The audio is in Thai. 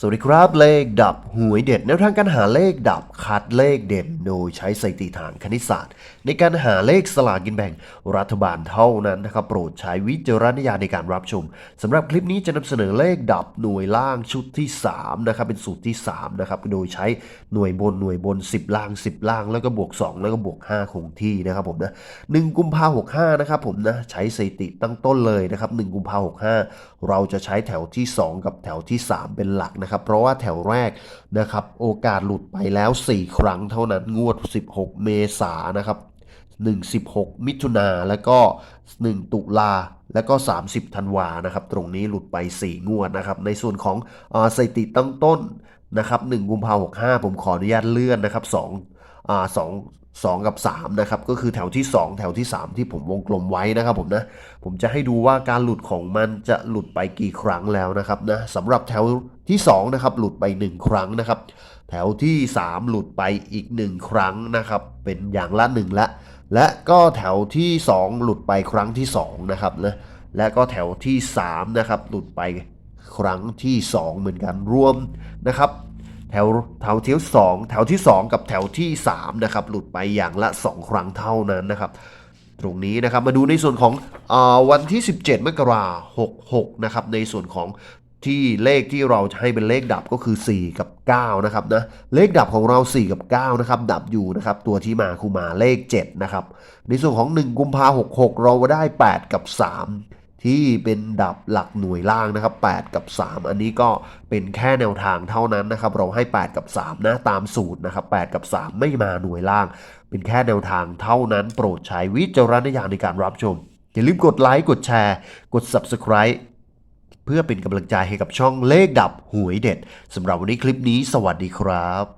สวัสดีครับเลขดับหวยเด็ดแนวทางการหาเลขดับคัดเลขเด่นโดยใช้สถิติฐานคณิตศาสตร์ ในการหาเลขสลากกินแบ่งรัฐบาลเท่านั้นนะครับโปรดใช้วิจารณญาณในการรับชมสำหรับคลิปนี้จะนำเสนอเลขดับหน่วยล่างชุดที่3นะครับเป็นสูตรที่3นะครับโดยใช้หน่วยบนหน่วยบน 10 ล่าง 10 ล่างแล้วก็บวก 2 แล้วก็บวก 5 คงที่นะครับผมนะ1กุมภาหกห้านะครับผมนะใช้สถิติตั้งต้นเลยนะครับ1กุมภาหกห้าเราจะใช้แถวที่ 2 กับแถวที่ 3 เป็นหลักนะครับ เพราะว่าแถวแรกนะครับ โอกาสหลุดไปแล้ว 4 ครั้งเท่านั้นงวด 16 เมษายนนะครับ16 มิถุนาแล้วก็ 1 ตุลาแล้วก็ 30 ธันวานะครับ ตรงนี้หลุดไป 4 งวดนะครับ ในส่วนของอสถิติตั้งต้นนะครับ1กุมภาพันธ์65 ผมขออนุญาตเลื่อนนะครับ2อ่า2 2 กับ3นะครับก็คือแถวที่ 2 แถวที่ 3 ที่ผมวงกลมไว้นะครับผมนะผมจะให้ดูว่าการหลุดของมันจะหลุดไปกี่ครั้งแล้วนะครับนะสำหรับแถวที่2นะครับหลุดไป 1 ครั้งนะครับ แถวที่ 3 หลุดไปอีก 1 ครั้งนะครับ เป็นอย่างละ1ละและก็แถวที่ 2 หลุดไปครั้งที่2นะครับนะและก็แถวที่3นะครับหลุดไปครั้งที่ 2 เหมือนกันรวมนะครับ แถวแถวที่สองแถวที่ 2 กับแถวที่3นะครับหลุดไปอย่างละ 2 ครั้งเท่านั้นนะครับ ตรงนี้นะครับมาดูในส่วนของอวันที่ 17 มกราคม66นะครับในส่วนของที่เลขที่เราจะให้เป็นเลขดับก็คือ 4 กับ 9 นะครับนะเลขดับของเรา 4 กับ 9 นะครับ ดับอยู่นะครับ ตัวที่มาคือมาเลข 7 นะครับ ในส่วนของ 1 กุมภา66เราได้ 8 กับ 3 ที่เป็นดับหลักหน่วยล่างนะครับ 8 กับ 3 อันนี้ก็เป็นแค่แนวทางเท่านั้นนะครับ เราให้ 8 กับ 3 นะตามสูตรนะครับ 8 กับ 3 ไม่มาหน่วยล่าง เป็นแค่แนวทางเท่านั้น โปรดใช้วิจารณญาณในการรับชม อย่าลืมกดไลค์ กดแชร์ กด Subscribe เพื่อเป็นกำลังใจให้กับช่องเลขดับหวยเด็ดสำหรับวันนี้คลิปนี้ สวัสดีครับ